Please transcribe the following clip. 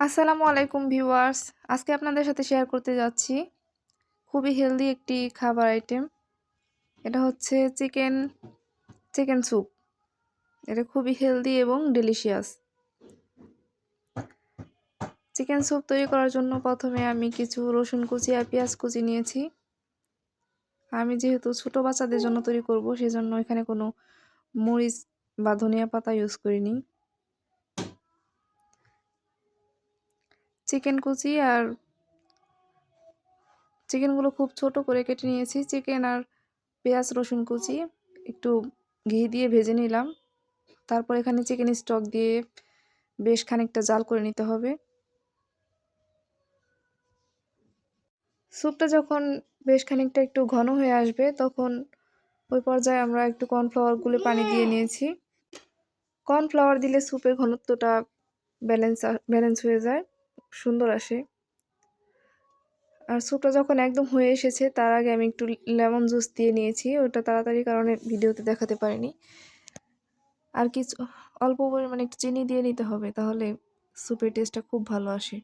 আসসালামু আলাইকুম ভিউয়ার্স। আজকে আপনাদের সাথে শেয়ার করতে যাচ্ছি খুবই হেলদি একটি খাবার আইটেম এটা হচ্ছে চিকেন চিকেন স্যুপ এটা খুবই হেলদি এবং ডেলিশিয়াস চিকেন স্যুপ তৈরি করার জন্য প্রথমে আমি কিছু রসুন কুচি আর পেঁয়াজ কুচি নিয়েছি। আমি যেহেতু ছোটো বাচ্চাদের জন্য তৈরি করব, সেজন্য এখানে কোনো মরিচ বা ধনিয়া পাতা ইউজ করিনি। চিকেন কুচি আর চিকেনগুলো খুব ছোট করে কেটে নিয়েছি। চিকেন আর পেঁয়াজ, রসুন কুচি একটু ঘি দিয়ে ভেজে নিলাম। তারপর এখানে চিকেন স্টক দিয়ে বেশ খানিকটা জাল করে নিতে হবে। স্যুপটা যখন বেশ খানিকটা একটু ঘন হয়ে আসবে, তখন ওই পর্যায়ে আমরা একটু কর্নফ্লাওয়ার গুলে পানি দিয়ে নিয়েছি। কর্নফ্লাওয়ার দিলে স্যুপের ঘনত্বটা ব্যালেন্স ব্যালেন্স হয়ে যায়। সুন্দর আসে। আর স্যুপটা যখন একদম হয়ে এসেছে, তার আগে আমি একটু লেমন জুস দিয়ে নিয়েছি। ওটা তাড়াতাড়ি কারণে ভিডিওতে দেখাতে পারিনি। আর কিছু অল্প পরিমাণে একটু চিনি দিয়ে নিতে হবে, তাহলে স্যুপের টেস্টটা খুব ভালো আসে।